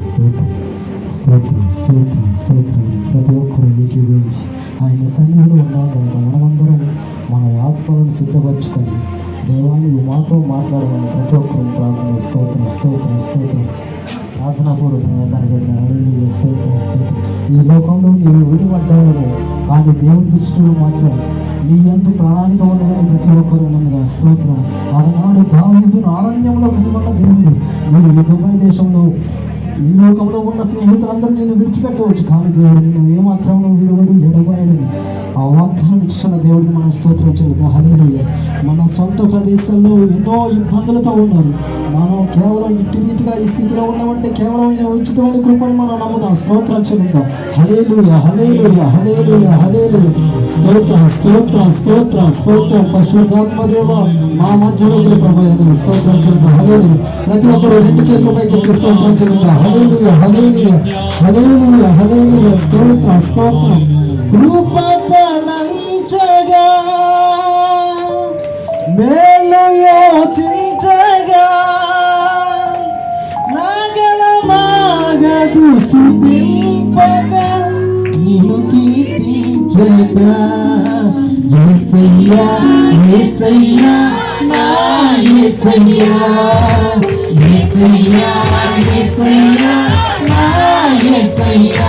స్తోత్రం స్తోత్రం స్తోత్రం స్తోత్రం ప్రతి ఒక్కరు ఏకీభవించి ఆయన సన్నిధిలో ఉన్నాము మనమందరం మన ఆత్మలను సిద్ధపరచుకొని దేవాన్ని మాతో మాట్లాడమని ప్రతి ఒక్కరు ప్రార్థన స్తోత్రం స్తోత్రం స్తోత్రం ప్రార్థనాపూర్వకంగా కనబడిన స్తోత్రం స్తోత్రం ఈ లోకంలో నీవు విడిపడ్డావు కానీ దేవుని దృష్టిలో మాత్రం నీ ఎందు ప్రణాళిక ఉన్నదని ప్రతి ఒక్కరు ఉన్నదిగా స్తోత్రం ఆనాడు దావీదును అరణ్యంలో కనుగొన్న దేవుడు నేను ఈ దుబాయ్ దేశంలో ఈ లోకంలో ఉన్న స్నేహితులందరూ నేను విడిచిపెట్టవచ్చు. కానీ దేవుడు నేను ఏమాత్రం నువ్వు వాగ్దానం ఇచ్చిన దేవుడికి మన స్తోత్రం చెబుతా హలేలుయ మన సొంత ప్రదేశంలో ఎన్నో ఇబ్బందులతో ఉన్నారు. మనం కేవలం ఇట్టి రీతిగా ఈ స్థితిలో ఉన్నామంటే కేవలం ఉచితమైన కృపను మనం నమ్ముదాం. స్తోత్రం చెల్లిద్దాం. హలేలుయ హలేలుయ హలేలుయ హలేలుయ స్తోత్రం స్తోత్రం స్తోత్రం స్తోత్రం. పరిశుద్ధాత్మదేవ మా మధ్యలో ప్రభావం స్తోత్రం చెల్లిద్దాం. హలేలుయ ప్రతి ఒక్కరు రెండు చేతుల పైకి స్తోత్రం చెల్లిద్దాం. హలేలుయ హలేలుయ హలేలుయ హలేలుయ స్తోత్రం స్తోత్రం. కృపతలంచగా మేలు యోచించగా నాగల మాగదు స్థుతింపగా నిన్ను కీర్తించగా. యేసయ్యా యేసయ్యా నా యేసయ్యా యేసయ్యా యేసయ్యా నా యేసయ్యా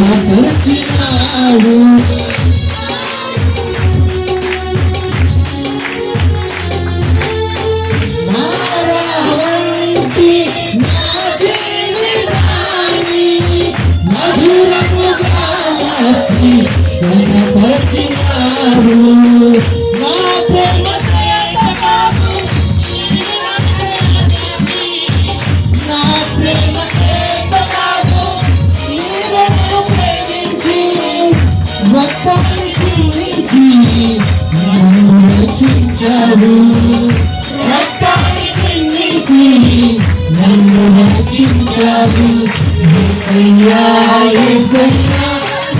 మార్చి రక్షించావు రక్తాన్ని చిందించి నన్ను రక్షించావు యేసయ్యా యేసయ్యా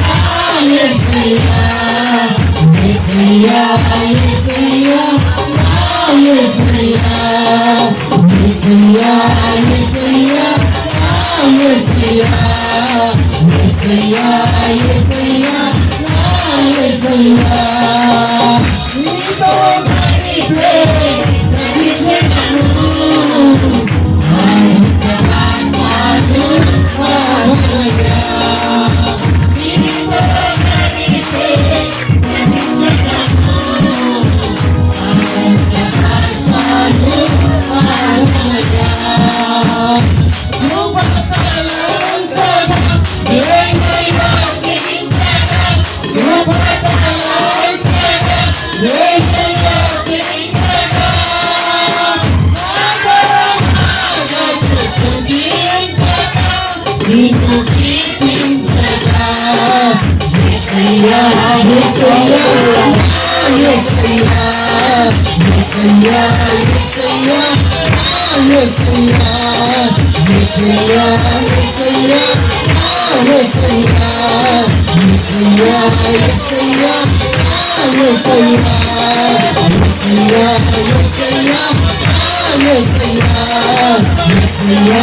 నా యేసయ్యా యేసయ్యా యేసయ్యా నా యేసయ్యా యేసయ్యా యేసయ్యా నా యేసయ్యా praise. నిన్ను కీర్తించగా యేసయ్యా యేసయ్యా యేసయ్యా యేసయ్యా యేసయ్యా యేసయ్యా యేసయ్యా యేసయ్యా యేసయ్యా యేసయ్యా యేసయ్యా యేసయ్యా యేసయ్యా యేసయ్యా యేసయ్యా యేసయ్యా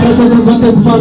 ప్రతి ఒక్కరు కొంత ఎక్కువ